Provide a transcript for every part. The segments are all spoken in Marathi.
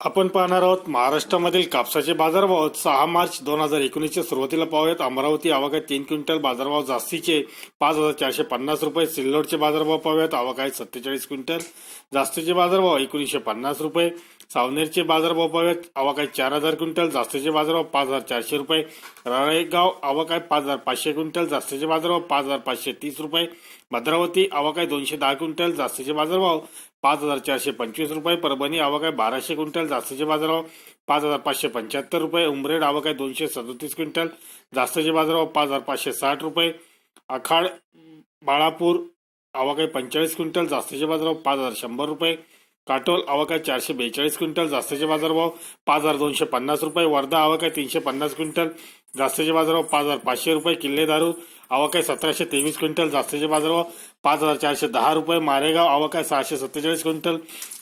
आपण पाहणार आहोत महाराष्ट्रामधील कापसाचे बाजारभाव सहा मार्च दोन हजार एकोणीसच्या सुरुवातीला पाहूयात अमरावती आवक तीन क्विंटल बाजारभाव जास्तीचे पाच हजार चारशे पन्नास रुपये. सिल्लोडचे बाजारभाव पाहूयात आवक आहे सत्तेचाळीस क्विंटल. जास्तीचे बाजारभाव एकोणीसशे पन्नास रुपये. सावनेरचे बाजारभाव पाहूयात आवक आहे चार हजार क्विंटल. जास्तीचे बाजारभाव पाच हजार चारशे रुपये. राळेगाव आवक आहे पाच हजार पाचशे क्विंटल. जास्तीचे बाजारभाव पाच हजार पाचशे तीस रुपये. भद्रावती आवक आहे दोनशे दहा क्विंटल. जास्तीचे बाजारभाव पाच हजार चारशे पंचवीस रुपये परभणी आवक आहे बाराशे क्विंटल जास्तीचे बाजारभाव पाच हजार पाचशे पंच्याहत्तर रुपये उमरेड आवक आहे दोनशे सदोतीस क्विंटल जास्तीचे बाजारभाव पाच हजार पाचशे साठ रुपये. आखाड बाळापूर आवक आहे पंचेचाळीस क्विंटल जास्तीचे बाजारभाव पाच हजार शंभर रुपये. काटोल आवक आहे चारशे बेचाळीस क्विंटल जास्तीचे बाजारभाव पाच हजार दोनशे पन्नास रुपये वर्धा आवक आहे तीनशे पन्नास क्विंटल जास्तीचे बाजारभाव पाच हजार पाचशे रुपये किल्ले दारू आवक आहे सतराशे तेवीस क्विंटल जास्तीचे बाजारभाव पाच हजार चारशे दहा रुपये मारेगाव आवक आहे सहाशे सत्तेचाळीस क्विंटल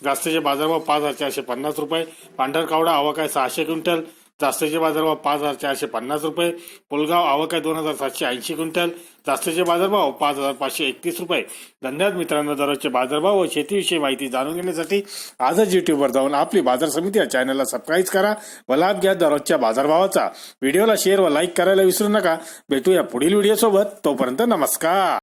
जास्तीचे बाजारभाव पाच हजार चारशे पन्नास रुपये पांढरकावडा आवक आहे सहाशे क्विंटल जास्तीचे बाजारभाव पाच हजार चारशे पन्नास रुपये. पुलगाव आवक आहे दोन हजार सातशे ऐंशी क्विंटल. जास्तीचे बाजारभाव पाच हजार पाचशे एकतीस रुपये. धन्यवाद मित्रांनो दररोजचे बाजारभाव व शेतीविषयी माहिती जाणून घेण्यासाठी आजच युट्यूबवर जाऊन आपली बाजार समिती या चॅनलला सबस्क्राईब करा व लाभ घ्या दररोजच्या बाजारभावाचा व्हिडिओला शेअर व लाईक करायला विसरू नका. भेटूया पुढील व्हिडिओ सोबत. तोपर्यंत नमस्कार.